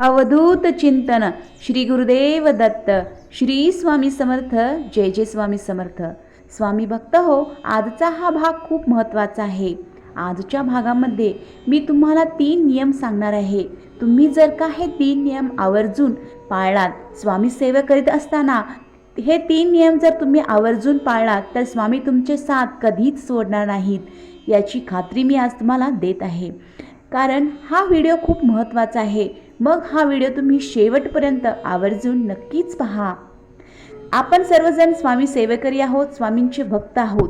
अवधूत चिंतन. श्री गुरुदेव दत्त. श्री स्वामी समर्थ. जय जय स्वामी समर्थ. स्वामी भक्त हो आजचा हा भाग खूप महत्त्वाचा आहे. आजच्या भागामध्ये मी तुम्हाला तीन नियम सांगणार आहे. तुम्ही जर का हे तीन नियम आवर्जून पाळलात स्वामी सेवा करीत असताना हे तीन नियम जर तुम्ही आवर्जून पाळलात तर स्वामी तुमचे साथ कधीच सोडणार नाहीत. याची खात्री मी आज तुम्हाला देत आहे. कारण हा व्हिडिओ खूप महत्त्वाचा आहे. मग हा व्हिडिओ तुम्ही शेवटपर्यंत आवर्जून नक्कीच पहा. आपण सर्वजण स्वामी सेवेकरी आहोत स्वामींचे भक्त आहोत.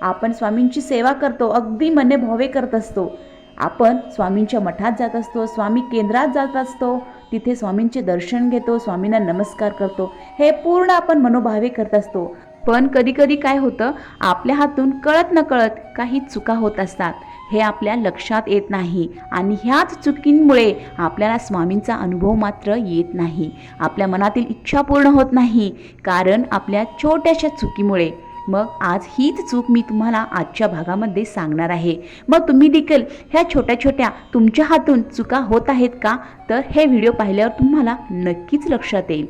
आपण स्वामींची सेवा करतो अगदी मने भावे करत असतो. आपण स्वामींच्या मठात जात असतो स्वामी केंद्रात जात असतो तिथे स्वामींचे दर्शन घेतो स्वामींना नमस्कार करतो. हे पूर्ण आपण मनोभावे करत असतो. पण कधीकधी काय होतं आपल्या हातून कळत न कळत काही चुका होत असतात. हे आपल्या लक्षात येत नाही आणि ह्याच चुकींमुळे आपल्याला स्वामींचा अनुभव मात्र येत नाही. आपल्या मनातील इच्छा पूर्ण होत नाही कारण आपल्या छोट्याशा चुकीमुळे. मग आज हीच चूक मी तुम्हाला आजच्या भागामध्ये सांगणार आहे. मग तुम्ही देखील ह्या छोट्या छोट्या तुमच्या हातून चुका होत आहेत का? तर हे व्हिडिओ पाहिल्यावर तुम्हाला नक्कीच लक्षात येईल.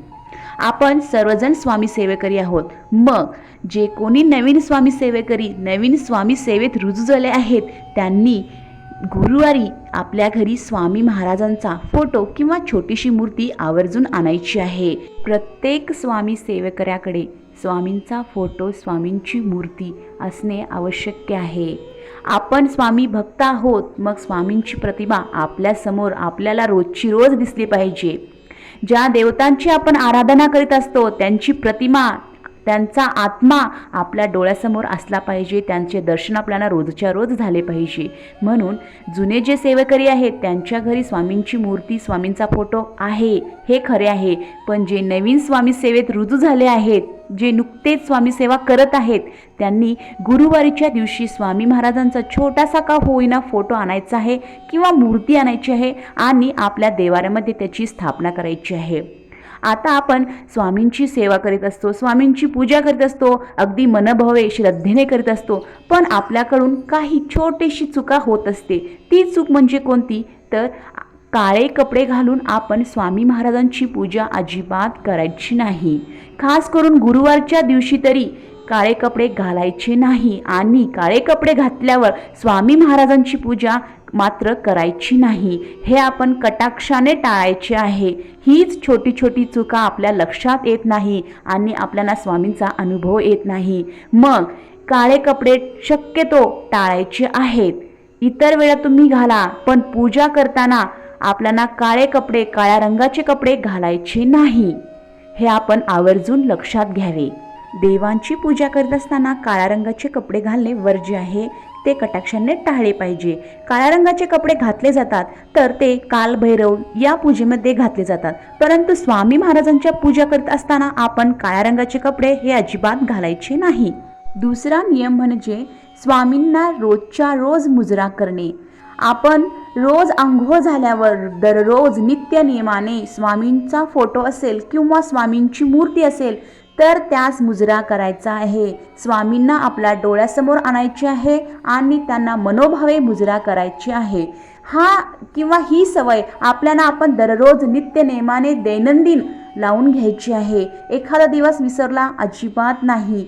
आपण सर्वजण स्वामी सेवेकरी आहोत. मग जे कोणी नवीन स्वामी सेवेकरी नवीन स्वामी सेवेत रुजू झाले आहेत त्यांनी गुरुवारी आपल्या घरी स्वामी महाराजांचा फोटो किंवा छोटीशी मूर्ती आवर्जून आणायची आहे. प्रत्येक स्वामी सेवेकऱ्याकडे स्वामींचा फोटो स्वामींची मूर्ती असणे आवश्यक आहे. आपण स्वामी भक्त आहोत मग स्वामींची प्रतिमा आपल्यासमोर आपल्याला रोजची रोज दिसली पाहिजे. ज्या देवतांची आपण आराधना करीत असतो त्यांची प्रतिमा त्यांचा आत्मा आपल्या डोळ्यासमोर असला पाहिजे. त्यांचे दर्शन आपल्याला रोजच्या रोज झाले पाहिजे. म्हणून जुने जे सेवेकरी आहेत त्यांच्या घरी स्वामींची मूर्ती स्वामींचा फोटो आहे. हे खरे आहे. पण जे नवीन स्वामी सेवेत रुजू झाले आहेत जे नुकतेच स्वामी सेवा करत आहेत त्यांनी गुरुवारीच्या दिवशी स्वामी महाराजांचा छोटासा का होईना फोटो आणायचा आहे किंवा मूर्ती आणायची आहे आणि आपल्या देवाऱ्यामध्ये त्याची स्थापना करायची आहे. आता आपण स्वामींची सेवा करीत असतो स्वामींची पूजा करीत असतो अगदी मनभवे श्रद्धेने करीत असतो. पण आपल्याकडून काही छोटीशी चुका होत असते. ती चूक म्हणजे कोणती? तर काळे कपडे घालून आपण स्वामी महाराजांची पूजा अजिबात करायची नाही. खास करून गुरुवारच्या दिवशी तरी काळे कपडे घालायचे नाही. आणि काळे कपडे घातल्यावर स्वामी महाराजांची पूजा मात्र करायची नाही. हे आपण कटाक्षाने टाळायचे आहे. हीच छोटी छोटी चुका आपल्या लक्षात येत नाही आणि आपल्याला स्वामींचा अनुभव येत नाही. मग काळे कपडे शक्यतो टाळायचे आहेत. इतर वेळा तुम्ही घाला पण पूजा करताना आपल्याला काळे कपडे काळ्या रंगाचे कपडे घालायचे नाही. हे आपण आवर्जून लक्षात घ्यावे. देवांची पूजा करत असताना काळ्या रंगाचे कपडे घालणे वर्ज्य आहे. ते कटाक्षाने टाळले पाहिजे. काळ्या रंगाचे कपडे घातले जातात तर ते कालभैरव या पूजेमध्ये घातले जातात. परंतु स्वामी महाराजांच्या पूजा करत असताना आपण काळ्या रंगाचे कपडे हे अजिबात घालायचे नाही. दुसरा नियम म्हणजे स्वामींना रोजच्या रोज मुजरा करणे. आपण रोज आंघोळ झाल्यावर दररोज नित्य नियमाने स्वामींचा फोटो असेल किंवा स्वामींची मूर्ती असेल तर त्यास मुजरा करायचा आहे. स्वामींना आपल्या डोळ्यासमोर आणायचे आहे आणि त्यांना मनोभावे मुजरा करायची आहे. हा किंवा ही सवय आपल्याला आपण दररोज नित्य नेमाने दैनंदिन लावून घ्यायची आहे. एखादा दिवस विसरला अजिबात नाही.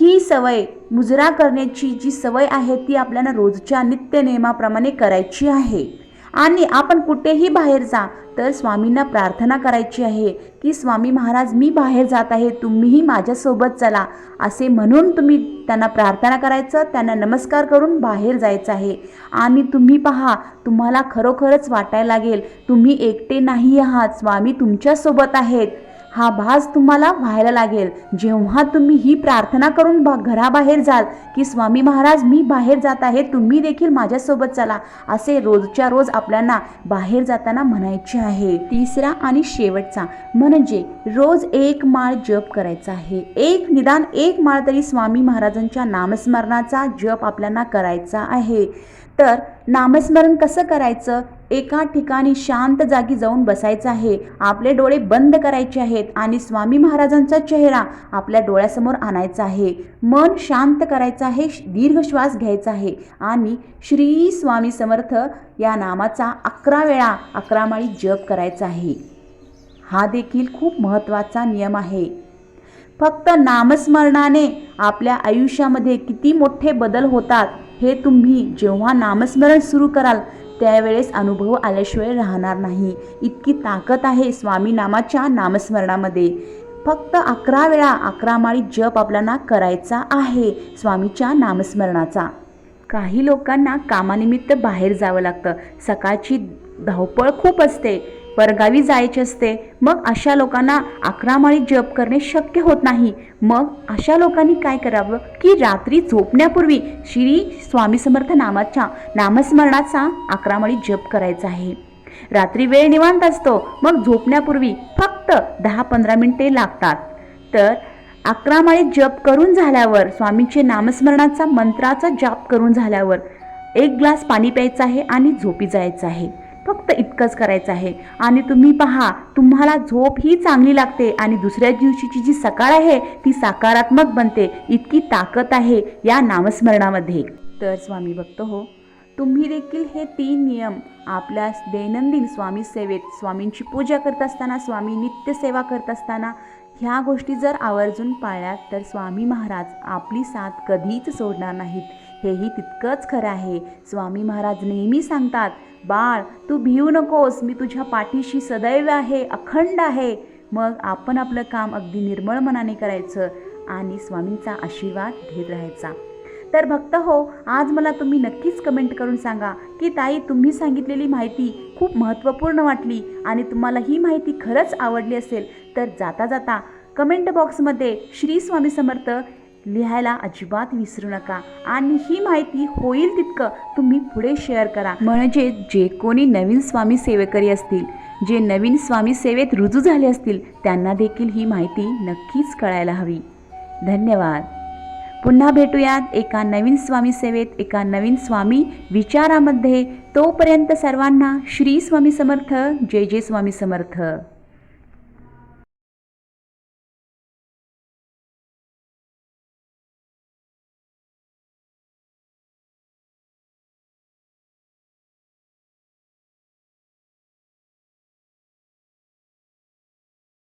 ही सवय मुजरा करण्याची जी सवय आहे ती आपल्याला रोजच्या नित्य नियमाप्रमाणे करायची आहे. आणि आपण कुठेही बाहेर जा तर स्वामींना प्रार्थना करायची आहे की स्वामी महाराज मी बाहेर जात आहे तुम्हीही माझ्यासोबत चला. असे म्हणून तुम्ही त्यांना प्रार्थना करायचं त्यांना नमस्कार करून बाहेर जायचं आहे. आणि तुम्ही पहा तुम्हाला खरोखरच वाटायला लागेल तुम्ही एकटे नाही आहात स्वामी तुमच्यासोबत आहेत. हा भास तुम्हाला व्हायला लागेल. जेव्हा तुम्ही ही प्रार्थना करून बा घराबाहेर जाल की स्वामी महाराज मी बाहेर जात आहे तुम्ही देखील माझ्यासोबत चला. असे रोजच्या रोज आपल्याला बाहेर जाताना म्हणायचे आहे. तिसरा आणि शेवटचा म्हणजे रोज एक माळ जप करायचा आहे. एक निदान एक माळ तरी स्वामी महाराजांच्या नामस्मरणाचा जप आपल्याला करायचा आहे. तर नामस्मरण कसं करायचं? एका ठिकाणी शांत जागी जाऊन बसायचं आहे. आपले डोळे बंद करायचे आहेत आणि स्वामी महाराजांचा चेहरा आपल्या डोळ्यासमोर आणायचा आहे. मन शांत करायचं आहे दीर्घ श्वास घ्यायचा आहे आणि श्री स्वामी समर्थ या नामाचा अकरा वेळा अकरा माळी जप करायचा आहे. हा देखील खूप महत्त्वाचा नियम आहे. फक्त नामस्मरणाने आपल्या आयुष्यामध्ये किती मोठे बदल होतात? हे तुम्ही जेव्हा नामस्मरण सुरू कराल त्यावेळेस अनुभव आल्याशिवाय राहणार नाही. इतकी ताकद आहे स्वामी नामाच्या नामस्मरणामध्ये. फक्त अकरा वेळा अकरा माळी जप आपल्याला करायचा आहे स्वामीच्या नामस्मरणाचा. काही लोकांना कामानिमित्त बाहेर जावं लागतं. सकाळची धावपळ खूप असते. परगावी जायचे असते. मग अशा लोकांना अकरामाळी जप करणे शक्य होत नाही. मग अशा लोकांनी काय करावं? की रात्री झोपण्यापूर्वी श्री स्वामी समर्थ नामाच्या नामस्मरणाचा अकरामाळी जप करायचा आहे. रात्री वेळ निवांत असतो. मग झोपण्यापूर्वी फक्त दहा पंधरा मिनिटे लागतात. तर अकरामाळी जप करून झाल्यावर स्वामींचे नामस्मरणाचा मंत्राचा जाप करून झाल्यावर एक ग्लास पाणी प्यायचं आहे आणि झोपी जायचं आहे. फक्त इतकंच करायचं आहे. आणि तुम्ही पहा तुम्हाला झोप ही चांगली लागते आणि दुसऱ्या दिवशीची जी सकाळ आहे ती सकारात्मक बनते. इतकी ताकद आहे या नामस्मरणामध्ये. तर स्वामी भक्त हो तुम्ही देखील हे तीन नियम आपल्या दैनंदिन स्वामी सेवेत स्वामींची पूजा करत असताना स्वामी नित्यसेवा करत असताना ह्या गोष्टी जर आवर्जून पाळल्यात तर स्वामी महाराज आपली साथ कधीच सोडणार नाहीत. हेही तितकंच खरं आहे. स्वामी महाराज नेहमी सांगतात बाळ तू भिवू नकोस. मी तुझ्या पाठीशी सदैव आहे अखंड आहे. मग आपण आपलं काम अगदी निर्मळ मनाने करायचं आणि स्वामींचा आशीर्वाद घेत राहायचा. तर भक्त हो आज मला तुम्ही नक्कीच कमेंट करून सांगा की ताई तुम्ही सांगितलेली माहिती खूप महत्त्वपूर्ण वाटली आणि तुम्हाला ही माहिती खरंच आवडली असेल तर जाता जाता कमेंट बॉक्समध्ये श्री स्वामी समर्थ लिहायला अजिबात विसरू नका आणि ही माहिती होईल तितकं तुम्ही पुढे शेअर करा. म्हणजे जे कोणी नवीन स्वामी सेवेकरी असतील जे नवीन स्वामी सेवेत रुजू झाले असतील त्यांना देखील ही माहिती नक्कीच कळायला हवी. धन्यवाद. पुन्हा भेटूयात एका नवीन स्वामी सेवेत एका नवीन स्वामी विचारामध्ये. तोपर्यंत सर्वांना श्री स्वामी समर्थ जय जय स्वामी समर्थ.